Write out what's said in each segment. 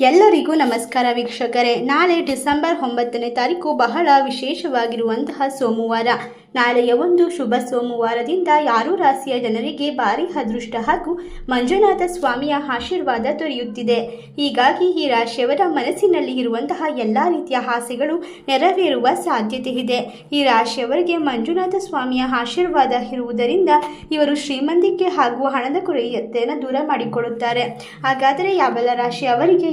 ಎಲ್ಲರಿಗೂ ನಮಸ್ಕಾರ ವೀಕ್ಷಕರೇ. ನಾಳೆ ಡಿಸೆಂಬರ್ ಒಂಬತ್ತನೇ ತಾರೀಕು ಬಹಳ ವಿಶೇಷವಾಗಿರುವಂತಹ ಸೋಮವಾರ. ನಾಳೆಯ ಒಂದು ಶುಭ ಸೋಮವಾರದಿಂದ ಯಾರು ರಾಶಿಯ ಜನರಿಗೆ ಭಾರಿ ಅದೃಷ್ಟ ಹಾಗೂ ಮಂಜುನಾಥ ಸ್ವಾಮಿಯ ಆಶೀರ್ವಾದ ದೊರೆಯುತ್ತಿದೆ. ಹೀಗಾಗಿ ಈ ರಾಶಿಯವರ ಮನಸ್ಸಿನಲ್ಲಿ ಇರುವಂತಹ ಎಲ್ಲ ರೀತಿಯ ಆಸೆಗಳು ನೆರವೇರುವ ಸಾಧ್ಯತೆ ಇದೆ. ಈ ರಾಶಿಯವರಿಗೆ ಮಂಜುನಾಥ ಸ್ವಾಮಿಯ ಆಶೀರ್ವಾದ ಇರುವುದರಿಂದ ಇವರು ಶ್ರೀಮಂತಿಕೆ ಹಾಗೂ ಹಣದ ಕೊರತೆಯನ್ನು ದೂರ ಮಾಡಿಕೊಳ್ಳುತ್ತಾರೆ. ಹಾಗಾದರೆ ಯಾವೆಲ್ಲ ರಾಶಿ ಅವರಿಗೆ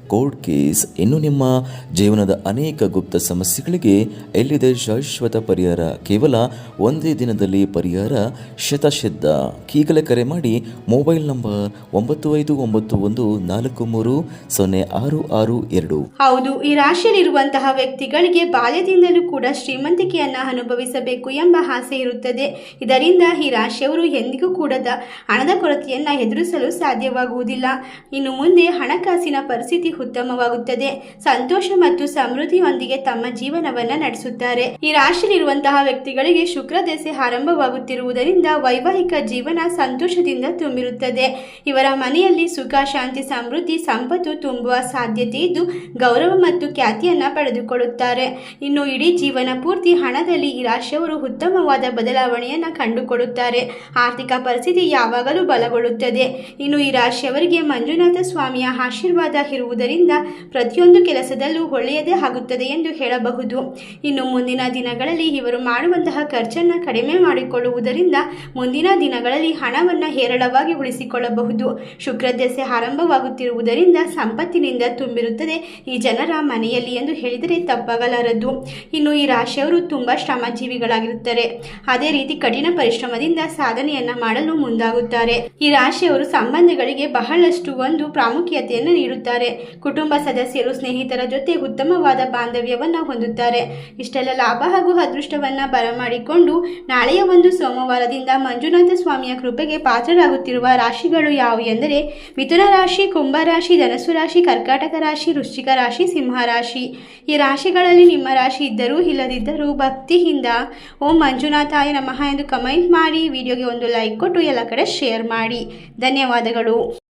ಕೋರ್ಟ್ ಕೇಸ್ ಇನ್ನು ನಿಮ್ಮ ಜೀವನದ ಅನೇಕ ಗುಪ್ತ ಸಮಸ್ಯೆಗಳಿಗೆ ಎಲ್ಲಿದೆ ಶಾಶ್ವತ ಪರಿಹಾರ? ಕೇವಲ ಒಂದೇ ದಿನದಲ್ಲಿ ಪರಿಹಾರ? ಶತಸಿದ್ಧ ಈಗಲೇ ಕರೆ ಮಾಡಿ ಮೊಬೈಲ್ ನಂಬರ್ ಒಂಬತ್ತು ಐದು ಒಂಬತ್ತು ಒಂದು ನಾಲ್ಕು ಮೂರು ಸೊನ್ನೆ ಆರು ಆರು ಎರಡು. ಹೌದು, ಈ ರಾಶಿಯಲ್ಲಿರುವಂತಹ ವ್ಯಕ್ತಿಗಳಿಗೆ ಬಾಲ್ಯದಿಂದಲೂ ಕೂಡ ಶ್ರೀಮಂತಿಕೆಯನ್ನು ಅನುಭವಿಸಬೇಕು ಎಂಬ ಆಸೆ ಇರುತ್ತದೆ. ಇದರಿಂದ ಈ ರಾಶಿಯವರು ಎಂದಿಗೂ ಕೂಡದ ಹಣದ ಕೊರತೆಯನ್ನು ಎದುರಿಸಲು ಸಾಧ್ಯವಾಗುವುದಿಲ್ಲ. ಇನ್ನು ಮುಂದೆ ಹಣಕಾಸಿನ ಪರಿಸ್ಥಿತಿ ಉತ್ತಮವಾಗುತ್ತದೆ. ಸಂತೋಷ ಮತ್ತು ಸಮೃದ್ಧಿಯೊಂದಿಗೆ ತಮ್ಮ ಜೀವನವನ್ನ ನಡೆಸುತ್ತಾರೆ. ಈ ರಾಶಿಯಲ್ಲಿರುವಂತಹ ವ್ಯಕ್ತಿಗಳಿಗೆ ಶುಕ್ರ ದೆಸೆ ಆರಂಭವಾಗುತ್ತಿರುವುದರಿಂದ ವೈವಾಹಿಕ ಜೀವನ ಸಂತೋಷದಿಂದ ತುಂಬಿರುತ್ತದೆ. ಇವರ ಮನೆಯಲ್ಲಿ ಸುಖ, ಶಾಂತಿ, ಸಮೃದ್ಧಿ, ಸಂಪತ್ತು ತುಂಬುವ ಸಾಧ್ಯತೆ ಇದ್ದು ಗೌರವ ಮತ್ತು ಖ್ಯಾತಿಯನ್ನ ಪಡೆದುಕೊಳ್ಳುತ್ತಾರೆ. ಇನ್ನು ಇಡೀ ಜೀವನ ಪೂರ್ತಿ ಹಣದಲ್ಲಿ ಈ ರಾಶಿಯವರು ಉತ್ತಮವಾದ ಬದಲಾವಣೆಯನ್ನ ಕಂಡುಕೊಳ್ಳುತ್ತಾರೆ. ಆರ್ಥಿಕ ಪರಿಸ್ಥಿತಿ ಯಾವಾಗಲೂ ಬಲಗೊಳ್ಳುತ್ತದೆ. ಇನ್ನು ಈ ರಾಶಿಯವರಿಗೆ ಮಂಜುನಾಥ ಸ್ವಾಮಿಯ ಆಶೀರ್ವಾದ ಇರುವುದರಿಂದ ಪ್ರತಿಯೊಂದು ಕೆಲಸದಲ್ಲೂ ಒಳ್ಳೆಯದೇ ಆಗುತ್ತದೆ ಎಂದು ಹೇಳಬಹುದು. ಇನ್ನು ಮುಂದಿನ ದಿನಗಳಲ್ಲಿ ಇವರು ಮಾಡುವಂತಹ ಖರ್ಚನ್ನು ಕಡಿಮೆ ಮಾಡಿಕೊಳ್ಳುವುದರಿಂದ ಮುಂದಿನ ದಿನಗಳಲ್ಲಿ ಹಣವನ್ನು ಹೇರಳವಾಗಿ ಉಳಿಸಿಕೊಳ್ಳಬಹುದು. ಶುಕ್ರ ಆರಂಭವಾಗುತ್ತಿರುವುದರಿಂದ ಸಂಪತ್ತಿನಿಂದ ತುಂಬಿರುತ್ತದೆ ಈ ಜನರ ಮನೆಯಲ್ಲಿ ಎಂದು ಹೇಳಿದರೆ ತಪ್ಪಾಗಲಾರದು. ಇನ್ನು ಈ ರಾಶಿಯವರು ತುಂಬ ಶ್ರಮಜೀವಿಗಳಾಗಿರುತ್ತಾರೆ. ಅದೇ ರೀತಿ ಕಠಿಣ ಪರಿಶ್ರಮದಿಂದ ಸಾಧನೆಯನ್ನ ಮಾಡಲು ಮುಂದಾಗುತ್ತಾರೆ. ಈ ರಾಶಿಯವರು ಸಂಬಂಧಗಳಿಗೆ ಬಹಳಷ್ಟು ಒಂದು ಪ್ರಾಮುಖ್ಯತೆಯನ್ನು ನೀಡುತ್ತಾರೆ. ಕುಟುಂಬ ಸದಸ್ಯರು ಸ್ನೇಹಿತರ ಜೊತೆ ಉತ್ತಮವಾದ ಬಾಂಧವ್ಯವನ್ನು ಹೊಂದುತ್ತಾರೆ. ಇಷ್ಟೆಲ್ಲ ಲಾಭ ಹಾಗೂ ಅದೃಷ್ಟವನ್ನು ಬರಮಾಡಿಕೊಂಡು ನಾಳೆಯ ಒಂದು ಸೋಮವಾರದಿಂದ ಮಂಜುನಾಥ ಸ್ವಾಮಿಯ ಕೃಪೆಗೆ ಪಾತ್ರರಾಗುತ್ತಿರುವ ರಾಶಿಗಳು ಯಾವುವು ಎಂದರೆ ಮಿಥುನ ರಾಶಿ, ಕುಂಭ ರಾಶಿ, ಧನಸ್ಸು ರಾಶಿ, ಕರ್ಕಾಟಕ ರಾಶಿ, ವೃಶ್ಚಿಕ ರಾಶಿ, ಸಿಂಹ ರಾಶಿ. ಈ ರಾಶಿಗಳಲ್ಲಿ ನಿಮ್ಮ ರಾಶಿ ಇದ್ದರೂ ಇಲ್ಲದಿದ್ದರೂ ಭಕ್ತಿಯಿಂದ ಓಂ ಮಂಜುನಾಥಾಯ ನಮಃ ಎಂದು ಕಮೆಂಟ್ ಮಾಡಿ, ವಿಡಿಯೋಗೆ ಒಂದು ಲೈಕ್ ಕೊಟ್ಟು ಎಲ್ಲ ಕಡೆ ಶೇರ್ ಮಾಡಿ. ಧನ್ಯವಾದಗಳು.